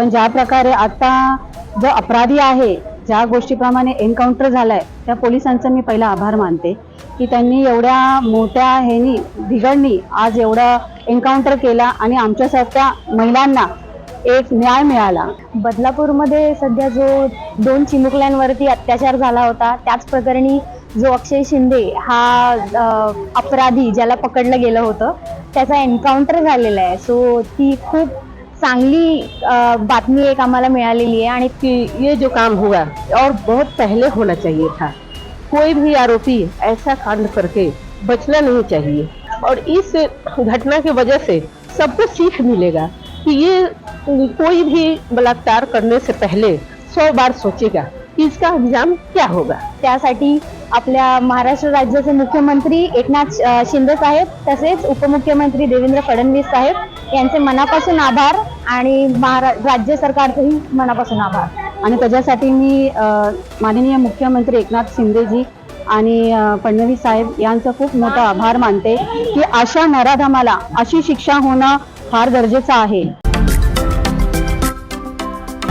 पण ज्या प्रकारे आता जो अपराधी आहे ज्या गोष्टीप्रमाणे एन्काउंटर झालाय त्या पोलिसांचा मी पहिला आभार मानते की त्यांनी एवढ्या मोठ्या ह्यानी बिघडणी आज एवढा एन्काउंटर केला आणि आमच्यासारख्या महिलांना एक न्याय मिळाला. बदलापूरमध्ये सध्या जो दोन चिमुकल्यांवरती अत्याचार झाला होता त्याच प्रकरणी जो अक्षय शिंदे हा अपराधी ज्याला पकडलं गेलं होतं त्याचा एन्काउंटर झालेला आहे. सो ती खूप चांगली बातमी एक आम्हाला मिळालेली आहे आणि ये जो काम हुआ, और बहुत पहले होना चाहिए था। कोई भी आरोपी ऐसा कांड करके बचना नहीं चाहिए। और इस घटना की वजह से सबको सीख मिलेगा कि ये कोई भी बलात्कार करने से पहले सौ बार सोचेगा। इसका अंजाम क्या होगा? त्यासाठी आपल्या महाराष्ट्र राज्याचे मुख्यमंत्री एकनाथ शिंदे साहेब तसेच उपमुख्यमंत्री देवेंद्र फडणवीस साहेब यांचे मनापासून आभार आणि महारा राज्य सरकारचेही मनापासून आभार. आणि त्याच्यासाठी मी माननीय मुख्यमंत्री एकनाथ शिंदेजी आणि फडणवीस साहेब यांचा खूप मोठा आभार मानते की अशा नराधमाला अशी शिक्षा होणं फार गरजेचं आहे.